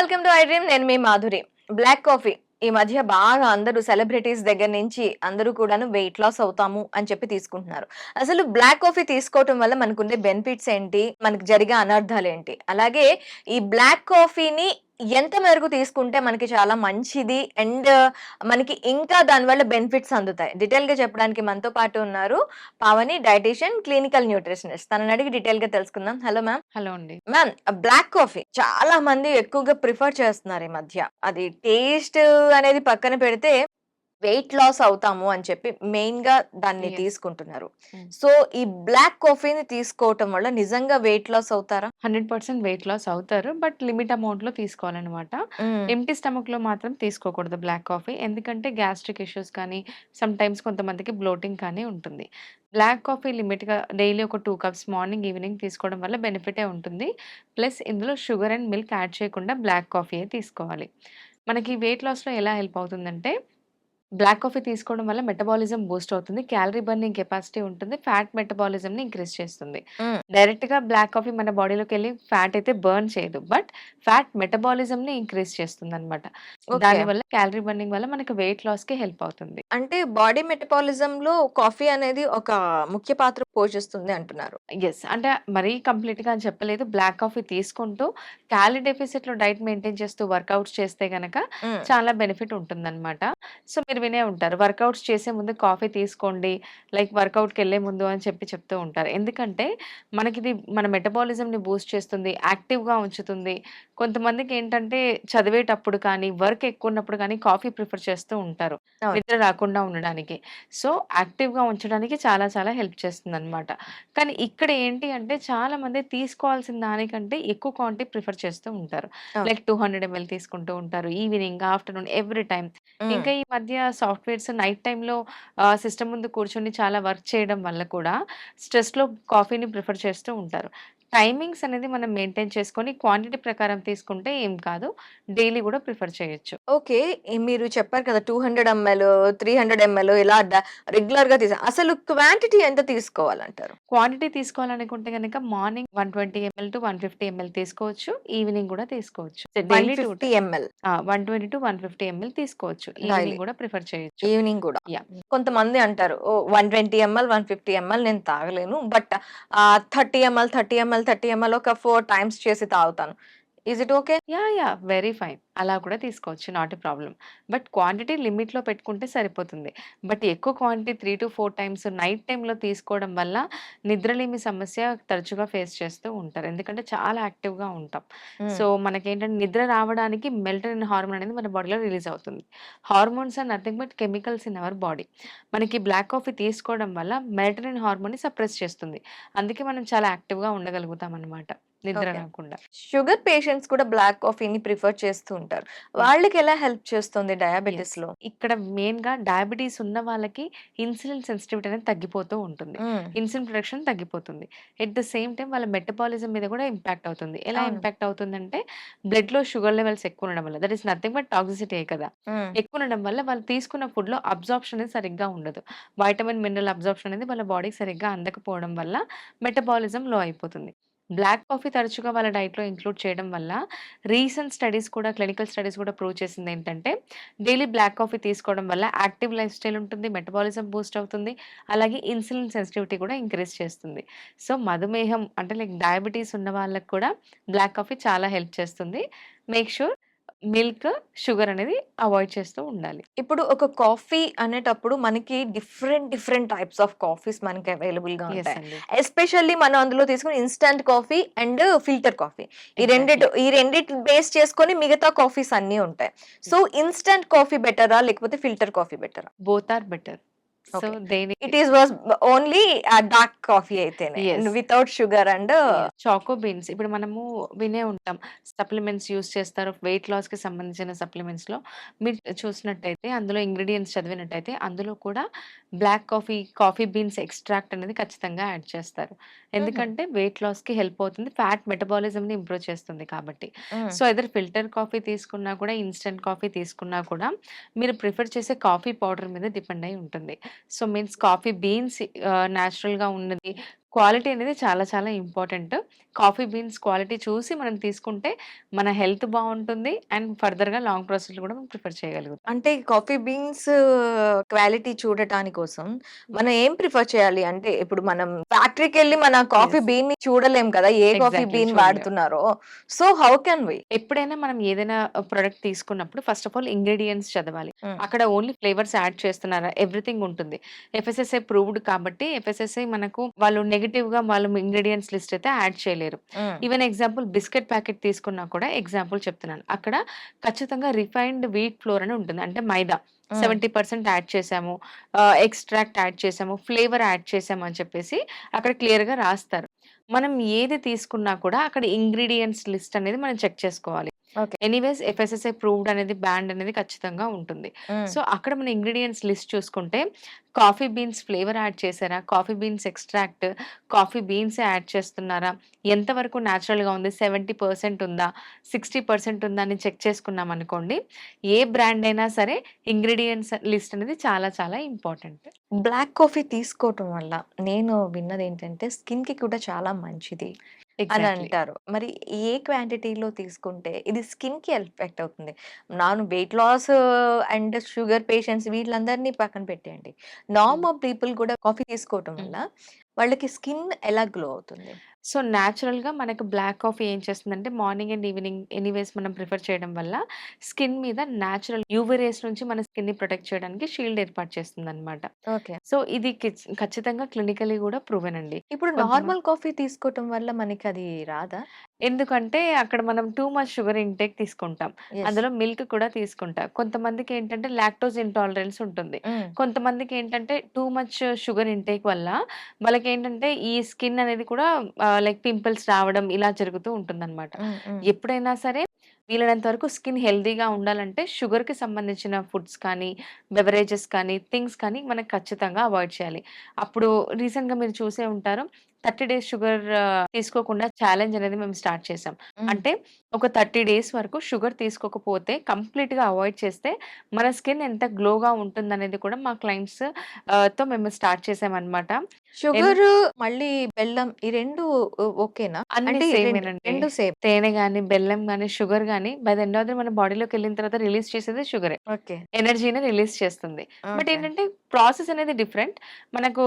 Welcome to I dream నేను మీ Madhuri. Black coffee. ఈ మధ్య బాగా అందరూ సెలబ్రిటీస్ దగ్గర నుంచి అందరూ కూడాను వెయిట్ లాస్ అవుతాము అని చెప్పి తీసుకుంటున్నారు. అసలు బ్లాక్ కాఫీ తీసుకోవటం వల్ల మనకుండే బెనిఫిట్స్ ఏంటి? మనకు జరిగే అనర్థాలు ఏంటి అలాగే ఈ బ్లాక్ కాఫీని ఎంత మేరకు తీసుకుంటే మనకి చాలా మంచిది అండ్ మనకి ఇంకా దానివల్ల బెనిఫిట్స్ అందుతాయి. డీటెయిల్గా చెప్పడానికి మనతో పాటు ఉన్నారు పావని డైటీషియన్ క్లినికల్ న్యూట్రిషనిస్ట్. తనని అడిగి డీటెయిల్గా తెలుసుకుందాం. హలో మ్యామ్ హలో అండి. మ్యామ్ బ్లాక్ కాఫీ చాలా మంది ఎక్కువగా ప్రిఫర్ చేస్తున్నారు ఈ మధ్య. అది టేస్ట్ అనేది పక్కన పెడితే వెయిట్ లాస్ అవుతాము అని చెప్పి మెయిన్గా దాన్ని. తీసుకుంటున్నారు. Mm. సో ఈ బ్లాక్ కాఫీని తీసుకోవటం వల్ల నిజంగా వెయిట్ లాస్ అవుతారా? హండ్రెడ్ పర్సెంట్ వెయిట్ లాస్ అవుతారు. బట్ లిమిట్ అమౌంట్లో తీసుకోవాలన్నమాట. ఎంటీ స్టమక్లో మాత్రం తీసుకోకూడదు బ్లాక్ కాఫీ. ఎందుకంటే గ్యాస్ట్రిక్ ఇష్యూస్ కానీ సమ్ టైమ్స్ కొంతమందికి బ్లోటింగ్ కానీ ఉంటుంది. బ్లాక్ కాఫీ లిమిట్గా డైలీ ఒక టూ కప్స్ మార్నింగ్ ఈవినింగ్ తీసుకోవడం వల్ల బెనిఫిటే ఉంటుంది. ప్లస్ ఇందులో షుగర్ అండ్ మిల్క్ యాడ్ చేయకుండా బ్లాక్ కాఫీయే తీసుకోవాలి. మనకి వెయిట్ లాస్లో ఎలా హెల్ప్ అవుతుందంటే బ్లాక్ కాఫీ తీసుకోవడం వల్ల మెటబాలిజం బూస్ట్ అవుతుంది క్యాలరీ బర్నింగ్ కెపాసిటీ ఉంటుంది ఫ్యాట్ మెటబాలిజంని ఇంక్రీజ్ చేస్తుంది. Mm. డైరెక్ట్గా బ్లాక్ కాఫీ మన బాడీలోకి వెళ్ళి ఫ్యాట్ అయితే బర్న్ చేయదు బట్ ఫ్యాట్ మెటబాలిజంని ఇంక్రీజ్ చేస్తుంది అనమాట. దానివల్ల క్యాలరీ బర్నింగ్ వల్ల మనకి వెయిట్ లాస్కి హెల్ప్ అవుతుంది. అంటే బాడీ మెటబాలిజం లో కాఫీ అనేది ఒక ముఖ్య పాత్ర పోషిస్తుంది అంటున్నారు. ఎస్ అంటే మరీ కంప్లీట్గా అని చెప్పలేదు. బ్లాక్ కాఫీ తీసుకుంటూ క్యాలరీ డెఫిసిట్లో డైట్ మెయింటైన్ చేస్తూ వర్కౌట్స్ చేస్తే గనక. చాలా బెనిఫిట్ ఉంటుందన్నమాట. సో మీరు వినే ఉంటారు. వర్కౌట్స్ చేసే ముందు కాఫీ తీసుకోండి లైక్ వర్కౌట్కి వెళ్ళే ముందు అని చెప్పి చెప్తూ ఉంటారు. ఎందుకంటే మనకి ఇది మన మెటబాలిజంని బూస్ట్ చేస్తుంది యాక్టివ్గా ఉంచుతుంది. కొంతమందికి ఏంటంటే చదివేటప్పుడు కానీ వర్క్ ఎక్కువ ఉన్నప్పుడు కానీ కాఫీ ప్రిఫర్ చేస్తూ ఉంటారు. నిద్ర రాకుండా ఉండడానికి. సో యాక్టివ్గా ఉంచడానికి చాలా చాలా హెల్ప్ చేస్తుంది అనమాట కానీ ఇక్కడ ఏంటి అంటే చాలా మంది తీసుకోవాల్సిన దానికంటే ఎక్కువ క్వాంటిటీ ప్రిఫర్ చేస్తూ ఉంటారు. లైక్ టూ హండ్రెడ్ ఎంఎల్ తీసుకుంటూ ఉంటారు ఈవినింగ్ ఆఫ్టర్నూన్ ఎవ్రీ టైం. ఇంకా ఈ మధ్య సాఫ్ట్వేర్స్ నైట్ టైంలో సిస్టమ్ ముందు కూర్చొని చాలా వర్క్ చేయడం వల్ల కూడా స్ట్రెస్లో కాఫీని ప్రిఫర్ చేస్తూ ఉంటారు. టైమింగ్స్ అనేది మనం మెయింటైన్ చేసుకొని క్వాంటిటీ ప్రకారం తీసుకుంటే ఏం కాదు. డైలీ కూడా ప్రిఫర్ చేయొచ్చు. ఓకే. మీరు చెప్పారు కదా two hundred ML three hundred ML ఇలా రెగ్యులర్గా తీసా అసలు క్వాంటిటీ ఎంత తీసుకోవాలంటారు? క్వాంటిటీ తీసుకోవాలనుకుంటే కనుక morning one twenty ML to one fifty ML తీసుకోవచ్చు. ఈవినింగ్ కూడా తీసుకోవచ్చు. Daily fifty ML. One twenty to one fifty ML తీసుకోవచ్చు. ఈవినింగ్ కూడా ప్రిఫర్ చేయొచ్చు. ఈవినింగ్ కూడా. కొంతమంది అంటారు ఓ one twenty ML one fifty ML నేను తాగలేను but thirty ML thirty ML thirty ML ఒక ఫోర్ టైమ్స్ చేసి తాగుతాను. Is it okay yeah yeah very fine అలా కూడా తీసుకోవచ్చు not a problem but quantity లిమిట్లో పెట్టుకుంటే సరిపోతుంది. బట్ ఎక్కువ quantity three to four times night టైంలో తీసుకోవడం వల్ల నిద్రలేమి సమస్య తరచుగా ఫేస్ చేస్తూ ఉంటారు. ఎందుకంటే చాలా యాక్టివ్గా ఉంటాం. సో మనకేంటంటే నిద్ర రావడానికి మెల్టన్ హార్మోన్ అనేది మన బాడీలో రిలీజ్ అవుతుంది. Hormones are nothing but chemicals in our body మనకి బ్లాక్ కాఫీ తీసుకోవడం వల్ల మెల్టనిన్ హార్మోన్ని సప్రెస్ చేస్తుంది. అందుకే మనం చాలా యాక్టివ్గా ఉండగలుగుతాం అనమాట నిద్ర. రాకుండా. షుగర్ పేషెంట్స్ కూడా బ్లాక్ కాఫీని ప్రిఫర్ చేస్తూ ఉంటారు. వాళ్ళకి ఎలా హెల్ప్ చేస్తుంది డయాబెటిస్లో ఇక్కడ మెయిన్గా డయాబెటీస్ ఉన్న వాళ్ళకి ఇన్సులిన్ సెన్సిటివిటీ అనేది తగ్గిపోతూ ఉంటుంది. ఇన్సులిన్ ప్రొడక్షన్ తగ్గిపోతుంది. ఎట్ ద సేమ్ టైం వాళ్ళ మెటబాలిజం మీద కూడా ఇంపాక్ట్ అవుతుంది. ఎలా. ఇంపాక్ట్ అవుతుందంటే బ్లడ్లో షుగర్ లెవెల్స్ ఎక్కువ ఉండడం వల్ల that is nothing but toxicity కదా. ఎక్కువ ఉండడం వల్ల వాళ్ళు తీసుకున్న ఫుడ్లో అబ్జార్ప్షన్ అనేది సరిగ్గా ఉండదు. వైటమిన్ మినరల్ అబ్జార్ప్షన్ అనేది వాళ్ళ బాడీకి సరిగ్గా అందకపోవడం వల్ల మెటబాలిజం లో అయిపోతుంది. బ్లాక్ కాఫీ తరచుగా వాళ్ళ డైట్లో ఇంక్లూడ్ చేయడం వల్ల రీసెంట్ స్టడీస్ కూడా క్లినికల్ స్టడీస్ కూడా ప్రూవ్ చేసింది ఏంటంటే డైలీ బ్లాక్ కాఫీ తీసుకోవడం వల్ల యాక్టివ్ లైఫ్ స్టైల్ ఉంటుంది మెటబాలిజం బూస్ట్ అవుతుంది అలాగే ఇన్సులిన్ సెన్సిటివిటీ కూడా ఇంక్రీజ్ చేస్తుంది. సో మధుమేహం అంటే లైక్ డయాబెటీస్ ఉన్న వాళ్ళకి కూడా బ్లాక్ కాఫీ చాలా హెల్ప్ చేస్తుంది. మేక్ షూర్ మిల్క్ షుగర్ అనేది అవాయిడ్ చేస్తూ ఉండాలి. ఇప్పుడు ఒక కాఫీ అనేటప్పుడు మనకి different different types of coffees మనకి అవైలబుల్గా ఉంటాయి. ఎస్పెషల్లీ మనం అందులో తీసుకుని instant coffee and filter coffee. ఈ. రెండిటి ఈ రెండిటి బేస్ చేసుకొని మిగతా కాఫీస్ అన్ని ఉంటాయి. సో ఇన్స్టంట్ కాఫీ బెటరా లేకపోతే ఫిల్టర్ కాఫీ బెటరా? Both are better so. దేని it is was only dark coffee అయితేనే. Yes. Without sugar and choco beans ఇప్పుడు మనము వినే ఉంటాం. సప్లిమెంట్స్ యూస్ చేస్తారు. వెయిట్ లాస్కి సంబంధించిన సప్లిమెంట్స్లో. మీరు చూసినట్టయితే అందులో ఇంగ్రీడియంట్స్ చదివినట్టయితే అందులో కూడా black coffee coffee beans extract అనేది ఖచ్చితంగా యాడ్ చేస్తారు. ఎందుకంటే వెయిట్ లాస్కి హెల్ప్ అవుతుంది. ఫ్యాట్ మెటబాలిజం ని ఇంప్రూవ్ చేస్తుంది కాబట్టి. సో ఎదర్ ఫిల్టర్ కాఫీ తీసుకున్నా కూడా ఇన్స్టెంట్ కాఫీ తీసుకున్నా కూడా మీరు ప్రిఫర్ చేసే కాఫీ పౌడర్ మీద డిపెండ్ అయి ఉంటుంది. సో మీన్స్ కాఫీ బీన్స్గా ఉన్నది. క్వాలిటీ అనేది చాలా చాలా ఇంపార్టెంట్. కాఫీ బీన్స్ క్వాలిటీ చూసి మనం తీసుకుంటే మన హెల్త్ బావుంటుంది. అండ్ ఫర్దర్‌గా లాంగ్ ప్రాసెస్‌లో కూడా మనం ప్రిఫర్ చేయగలుగుతాం. అంటే కాఫీ బీన్స్ క్వాలిటీ చూడటాని కోసం మనం ఏం ప్రిఫర్ చేయాలి? అంటే ఇప్పుడు మనం ఫ్యాక్టరీకెళ్ళి మన కాఫీ యెస్. బీన్‌ని చూడలేం కదా! ఏ coffee bean. వాడుతున్నారో. So, how can we? ఎప్పుడైనా మనం ఏదైనా ప్రొడక్ట్ తీసుకున్నప్పుడు ఫస్ట్ ఆఫ్ ఆల్ ఇంగ్రీడియెంట్స్ చదవాలి. అక్కడ ఓన్లీ ఫ్లేవర్స్ యాడ్ చేస్తున్నారా? ఎవ్రీథింగ్ ఉంటుంది. ఎఫ్ఎస్ఎస్ఐ ప్రూవ్డ్ కాబట్టి ఎఫ్ఎస్ఎస్ఐ మనకు వాళ్ళు నెగెటివ్‌గా వాళ్ళు ఇంగ్రీడియెంట్స్ లిస్ట్ అయితే యాడ్ చేయలేరు. ఈవెన్ ఎగ్జాంపుల్ బిస్కెట్ ప్యాకెట్ తీసుకున్నా కూడా ఎగ్జాంపుల్ చెప్తున్నాను. అక్కడ ఖచ్చితంగా రిఫైన్డ్ వీట్ ఫ్లోర్ అని ఉంటుంది. అంటే మైదా. హ్మ్. 70% యాడ్. ఆహ్, ఎక్స్‌ట్రాక్ట్ యాడ్ చేశాము. ఫ్లేవర్ యాడ్ చేశాము అని చెప్పేసి అక్కడ క్లియర్‌గా రాస్తారు. మనం ఏది తీసుకున్నా కూడా అక్కడ ఇంగ్రీడియెంట్స్ లిస్ట్ అనేది మనం చెక్ చేసుకోవాలి. ఓకే. ఎనీవేస్ ఎఫ్ఎస్ఎస్ఐ ప్రూవ్డ్ అనేది బ్యాన్డ్ అనేది ఖచ్చితంగా ఉంటుంది. సో, అక్కడ మన ఇంగ్రీడియెంట్స్ లిస్ట్ చూసుకుంటే కాఫీ బీన్స్ ఫ్లేవర్ యాడ్ చేశారా? కాఫీ బీన్స్ ఎక్స్‌ట్రాక్ట్, కాఫీ బీన్సే యాడ్ చేస్తున్నారా? ఎంతవరకు న్యాచురల్‌గా ఉంది? 70% ఉందా? 60% ఉందా? అని చెక్ చేసుకున్నామనుకోండి. ఏ బ్రాండ్ అయినా సరే ఇంగ్రీడియెంట్స్ లిస్ట్ అనేది చాలా చాలా ఇంపార్టెంట్. బ్లాక్ కాఫీ తీసుకోవటం వల్ల నేను విన్నదేంటంటే స్కిన్‌కి కూడా చాలా మంచిది అని ఎగ్జాక్ట్‌లీ. అంటారు. మరి ఏ క్వాంటిటీలో తీసుకుంటే ఇది స్కిన్‌కి ఎఫెక్ట్ అవుతుంది? నాను weight loss and sugar patients వీళ్ళందరిని పక్కన పెట్టేయండి. నార్మల్ పీపుల్ కూడా కాఫీ తీసుకోవటం. వల్ల వాళ్ళకి స్కిన్ ఎలా గ్లో అవుతుంది? సో, న్యాచురల్‌గా మనకు బ్లాక్ కాఫీ ఏం చేస్తుందంటే మార్నింగ్ అండ్ ఈవినింగ్ ఎనీవేస్ మనం ప్రిఫర్ చేయడం వల్ల స్కిన్ మీద న్యాచురల్ యూవీ రేస్ నుంచి మన స్కిన్‌ని ప్రొటెక్ట్ చేయడానికి షీల్డ్ ఏర్పాటు చేస్తుందన్నమాట. ఓకే. సో, ఇది ఖచ్చితంగా క్లినికల్లీ కూడా ప్రూవెన్ అండి. ఇప్పుడు నార్మల్ కాఫీ తీసుకోవటం వల్ల మనకది రాదా? ఎందుకంటే అక్కడ మనం టూ మచ్ షుగర్ ఇంటేక్ తీసుకుంటాం. అందులో మిల్క్ కూడా తీసుకుంటాం. కొంతమందికి ఏంటంటే లాక్టోస్ ఇంటాలరెన్స్ ఉంటుంది. కొంతమందికి ఏంటంటే టూ మచ్ షుగర్ ఇంటేక్ వల్ల వాళ్ళకేంటంటే ఈ స్కిన్ అనేది కూడా లైక్ పింపుల్స్ రావడం ఇలా జరుగుతూ ఉంటుందన్నమాట. హ్మ్. హ్మ్. ఎప్పుడైనా సరే వీలైనంత వరకు స్కిన్ హెల్తీగా ఉండాలంటే షుగర్‌కి సంబంధించిన ఫుడ్స్ కానీ, బెవరేజెస్ కానీ, థింగ్స్ కానీ మనం ఖచ్చితంగా అవాయిడ్ చేయాలి. అప్పుడు రీసెంట్‌గా మీరు చూసే ఉంటారు. 30 డేస్ షుగర్ తీసుకోకుండా ఛాలెంజ్ అనేది మేము స్టార్ట్ చేసాం. అంటే ఒక 30 డేస్ వరకు షుగర్ తీసుకోకపోతే కంప్లీట్‌గా అవాయిడ్ చేస్తే మన స్కిన్ ఎంత గ్లోగా ఉంటుందనేది కూడా మా క్లయింట్స్తో మేము స్టార్ట్ చేసామన్నమాట. ఎన్ షుగరు మళ్ళీ బెల్లం ఈ 2 ఓ ఓకేనా? అంటే రెండు. రెండు సేమ్. తేనె గాని, బెల్లం గాని, షుగర్ గాని by the end of the మన బాడీలోకెళ్ళిన తర్వాత రిలీజ్ చేసేది షుగరే. ఓకే. ఎనర్జీని రిలీజ్ చేస్తుంది. బట్. ఏంటంటే ప్రాసెస్ అనేది డిఫరెంట్. మనకు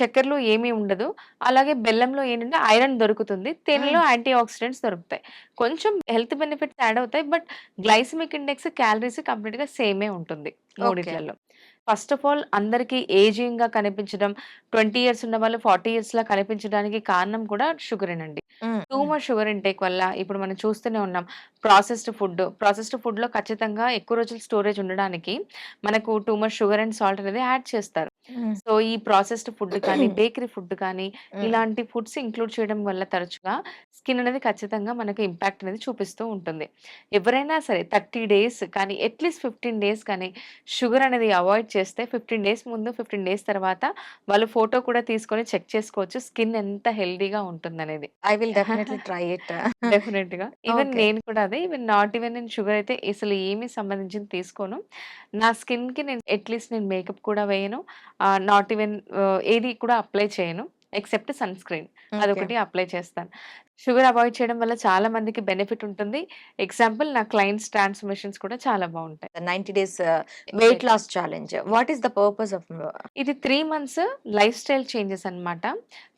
చక్కెరలో ఏమీ ఉండదు. అలాగే బెల్లంలో ఏంటంటే ఐరన్ దొరుకుతుంది. తేనెలో. యాంటీ ఆక్సిడెంట్స్ దొరుకుతాయి. కొంచెం హెల్త్ బెనిఫిట్స్ యాడ్ అవుతాయి. బట్ గ్లైసెమిక్ ఇండెక్స్, క్యాలరీస్ కంప్లీట్‌గా సేమే ఉంటుంది. మూడిట్లలో. ఫస్ట్ ఆఫ్ ఆల్ అందరికి ఏజింగ్‌గా కనిపించడం 20 ఇయర్స్ ఉన్నవాళ్ళు 40 ఇయర్స్‌లా కనిపించడానికి కారణం కూడా షుగరేనండి. హ్మ్. టూ. మచ్ షుగర్ ఇంటేక్ వల్ల ఇప్పుడు మనం చూస్తూనే ఉన్నాం. ప్రాసెస్డ్ ఫుడ్, ప్రాసెస్డ్ ఫుడ్‌లో ఖచ్చితంగా ఎక్కువ రోజులు స్టోరేజ్ ఉండడానికి మనకు too much sugar and salt అనేది యాడ్ చేస్తారు. సో, ఈ ప్రాసెస్డ్ ఫుడ్ కానీ, బేకరీ ఫుడ్ కానీ. ఇలాంటి ఫుడ్స్ ఇంక్లూడ్ చేయడం వల్ల తరచుగా స్కిన్ అనేది ఖచ్చితంగా మనకు ఇంపాక్ట్ అనేది చూపిస్తూ ఉంటుంది. ఎవరైనా సరే 30 డేస్ కానీ అట్‌లీస్ట్ 15 డేస్ కానీ షుగర్ అనేది అవాయిడ్ చేస్తే 15 డేస్ ముందు, 15 డేస్ తర్వాత వాళ్ళు ఫోటో కూడా తీసుకొని చెక్ చేసుకోవచ్చు. స్కిన్ ఎంత హెల్తీగా ఉంటుందనేది. I will definitely try it. డెఫినెట్‌గా. Even okay. నేను కూడా అదే ఈవెన్ నాట్ ఈవెన్ నేను షుగర్ అయితే అసలు ఏమి సంబంధించింది తీసుకోను. నా స్కిన్‌కి నేను అట్‌లీస్ట్ నేను మేకప్ కూడా వేయను. నాట్ ఈవెన్ ఏది కూడా అప్లై చేయను. Except sunscreen. అదొకటి అప్లై చేస్తాను. షుగర్ అవాయిడ్ చేయడం వల్ల చాలా మందికి బెనిఫిట్ ఉంటుంది. ఎగ్జాంపుల్ నా క్లయింట్స్ ట్రాన్స్‌ఫర్మేషన్స్ కూడా చాలా బావుంటాయి. 90 days weight. Loss challenge. What is the purpose of ఇది 3 మంత్స్ లైఫ్ స్టైల్ చేంజెస్ అన్నమాట.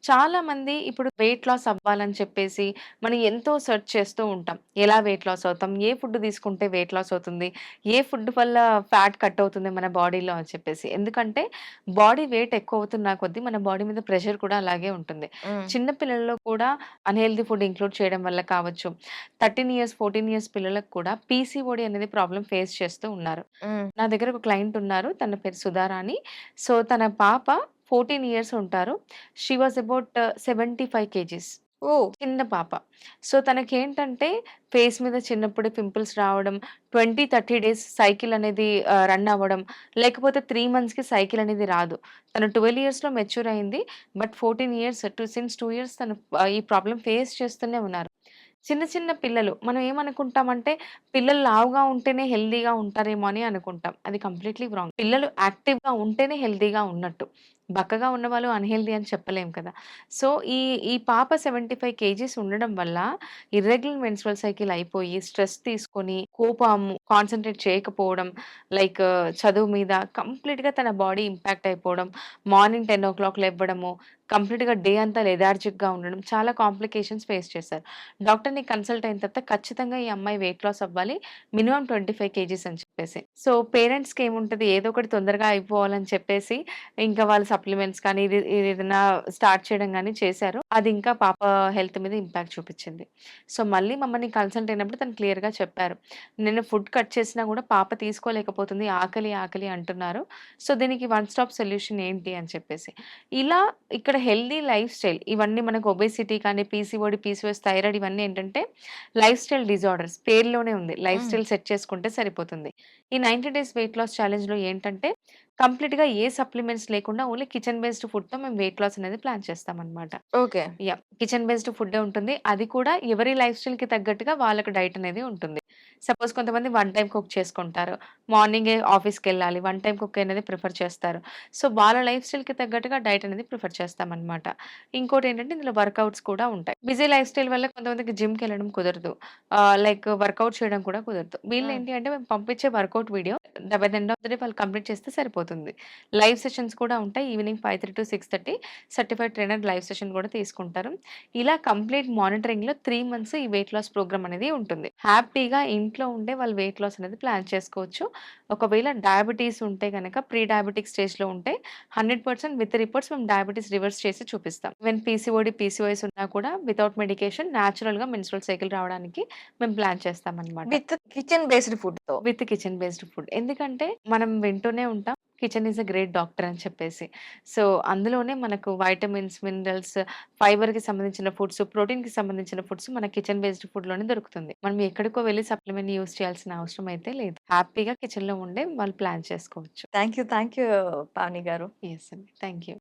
చాలా మంది ఇప్పుడు వెయిట్ లాస్ అవ్వాలని చెప్పేసి మనం ఎంతో సెర్చ్ చేస్తూ ఉంటాం. ఎలా వెయిట్ లాస్ అవుతాం? ఏ ఫుడ్ తీసుకుంటే వెయిట్ లాస్ అవుతుంది? ఏ ఫుడ్ వల్ల ఫ్యాట్ కట్ అవుతుంది మన బాడీలో అని చెప్పేసి. ఎందుకంటే బాడీ వెయిట్ ఎక్కువ అవుతున్న కొద్దీ మన బాడీ మీద ప్రెషర్ కూడా అలాగే ఉంటుంది. హ్మ్. చిన్న పిల్లల్లో కూడా అన్‌హెల్తీ ఫుడ్ ఇంక్లూడ్ చేయడం వల్ల కావచ్చు. 13 ఇయర్స్, 14 ఇయర్స్ పిల్లలకు కూడా పీసీఓడీ అనేది ప్రాబ్లమ్ ఫేస్ చేస్తూ ఉన్నారు. నా దగ్గర ఒక క్లయింట్ ఉన్నారు. తన పేరు సుధారా అని. సో, తన పాప 14 ఇయర్స్ ఉంటారు. She was about 75 kgs. ఓ చిన్న పాప. సో, తనకేంటంటే ఫేస్ మీద చిన్నప్పుడు పింపుల్స్ రావడం, 20, 30 డేస్ సైకిల్ అనేది రన్ అవ్వడం, లేకపోతే త్రీ మంత్స్‌కి సైకిల్ అనేది రాదు. తను 12 ఇయర్స్‌లో మెచ్యూర్ అయింది. But 14 years two since two years తను ఈ ప్రాబ్లం ఫేస్ చేస్తూనే ఉన్నారు. చిన్న చిన్న పిల్లలు మనం ఏమనుకుంటామంటే పిల్లలు లావుగా ఉంటేనే హెల్తీగా ఉంటారేమో అని అనుకుంటాం అది కంప్లీట్లీ రాంగ్ పిల్లలు యాక్టివ్గా ఉంటేనే హెల్దీగా ఉన్నట్టు బక్కగా ఉన్నవాళ్ళు అన్హెల్దీ అని చెప్పలేం కదా. సో ఈ ఈ పాప సెవెంటీ ఫైవ్ కేజీస్ ఉండడం వల్ల ఇర్రెగ్యులర్ మెన్స్ట్రల్ సైకిల్ అయిపోయి స్ట్రెస్ తీసుకొని కోపము కాన్సన్ట్రేట్ చేయకపోవడం లైక్ చదువు మీద కంప్లీట్గా తన బాడీ ఇంపాక్ట్ అయిపోవడం మార్నింగ్ టెన్ ఓ క్లాక్ లేవ్వడము కంప్లీట్గా డే అంతా లెథార్జిక్గా ఉండడం చాలా కాంప్లికేషన్స్ ఫేస్ చేశారు. డాక్టర్ని కన్సల్ట్ అయిన తర్వాత ఖచ్చితంగా ఈ అమ్మాయి వెయిట్ లాస్ అవ్వాలి మినిమం ట్వంటీ ఫైవ్ కేజీస్ అని చెప్పేసి. సో పేరెంట్స్కి ఏముంటుంది? ఏదో ఒకటి తొందరగా అయిపోవాలని చెప్పేసి ఇంకా వాళ్ళు సప్లిమెంట్స్ కానీ ఇది ఏదైనా స్టార్ట్ చేయడం కానీ చేశారు. అది ఇంకా పాప హెల్త్ మీద ఇంపాక్ట్ చూపించింది. సో మళ్ళీ మమ్మల్ని కన్సల్ట్ అయినప్పుడు తను క్లియర్గా చెప్పారు. నేను ఫుడ్ కట్ చేసినా కూడా పాప తీసుకోలేకపోతుంది ఆకలి ఆకలి అంటున్నారు. సో దీనికి వన్ స్టాప్ సొల్యూషన్ ఏంటి అని చెప్పేసి. ఇలా ఇక్కడ హెల్దీ లైఫ్ స్టైల్ ఇవన్నీ మనకు ఒబేసిటీ కానీ పీసీఓడి పీసీఓఎస్ థైరాయిడ్ ఇవన్నీ ఏంటంటే లైఫ్ స్టైల్ డిజార్డర్స్ పేరులోనే ఉంది. లైఫ్. స్టైల్ సెట్ చేసుకుంటే సరిపోతుంది. ఈ నైంటీ డేస్ వెయిట్ లాస్ ఛాలెంజ్లో ఏంటంటే కంప్లీట్గా ఏ సప్లిమెంట్స్ లేకుండా ఓన్లీ కిచెన్ బేస్డ్ ఫుడ్తో మేము వెయిట్ లాస్ అనేది ప్లాన్ చేస్తామన్నమాట. Okay. Yeah kitchen based food ఉంటుంది. అది కూడా ఎవరి లైఫ్ స్టైల్కి తగ్గట్టుగా వాళ్ళకి డైట్ అనేది ఉంటుంది. సపోజ్ కొంతమంది వన్ టైం కుక్ చేసుకుంటారు. మార్నింగే ఆఫీస్కి వెళ్ళాలి వన్ టైం కుక్ అనేది ప్రిఫర్ చేస్తారు. సో వాళ్ళ లైఫ్ స్టైల్కి తగ్గట్టుగా డైట్ అనేది ప్రిఫర్ చేస్తామన్నమాట. ఇంకోటి ఏంటంటే ఇందులో వర్కౌట్స్ కూడా ఉంటాయి. బిజీ లైఫ్ స్టైల్ వల్ల కొంతమందికి జిమ్కి వెళ్ళడం కుదరదు. లైక్ వర్కౌట్ చేయడం కూడా కుదరదు. వీళ్ళు. ఏంటి అంటే మేము పంపించే workout video by the end of the day వాళ్ళు కంప్లీట్ చేస్తే సరిపోతుంది. లైవ్ సెషన్స్ కూడా ఉంటాయి. Evening five thirty to six thirty certified trainer live session కూడా తీసుకుంటారు. ఇలా కంప్లీట్ మానిటరింగ్లో త్రీ మంత్స్ ఈ వెయిట్ లాస్ ప్రోగ్రామ్ అనేది ఉంటుంది. హ్యాపీగా ఇంట్లో ఉండే వాళ్ళు వెయిట్ లాస్ అనేది ప్లాన్ చేసుకోవచ్చు. ఒకవేళ డయాబెటీస్ ఉంటే కనుక ప్రీ డయాబెటిక్ స్టేజ్లో ఉంటే హండ్రెడ్ పర్సెంట్ విత్ రిపోర్ట్స్ మేము డయాబెటీస్ రివర్స్ చేసి చూపిస్తాం. ఈవెన్ పీసీఓడి పీసీఓఎస్ ఉన్నా కూడా వితౌట్ మెడికేషన్ న్యాచురల్గా మెన్స్ట్రల్ సైకిల్ రావడానికి మేము ప్లాన్ చేస్తాం అనమాట విత్ కిచెన్ బేస్డ్ ఫుడ్తో విత్ కిచెన్ బేస్డ్ ఫుడ్. ఎందుకంటే మనం వింటూనే ఉంటాం kitchen is a great doctor అని చెప్పేసి. సో అందులోనే మనకు వైటమిన్స్ మినరల్స్ ఫైబర్కి సంబంధించిన ఫుడ్స్ ప్రోటీన్కి సంబంధించిన ఫుడ్స్ మన కిచెన్ బేస్డ్ ఫుడ్లోనే దొరుకుతుంది. మనం ఎక్కడికో వెళ్ళి సప్లిమెంట్ యూస్ చేయాల్సిన అవసరం అయితే లేదు. హ్యాపీగా కిచెన్లో ఉండే వాళ్ళు ప్లాన్ చేసుకోవచ్చు. Thank you thank you Pavani garu. Yes అండి. Thank you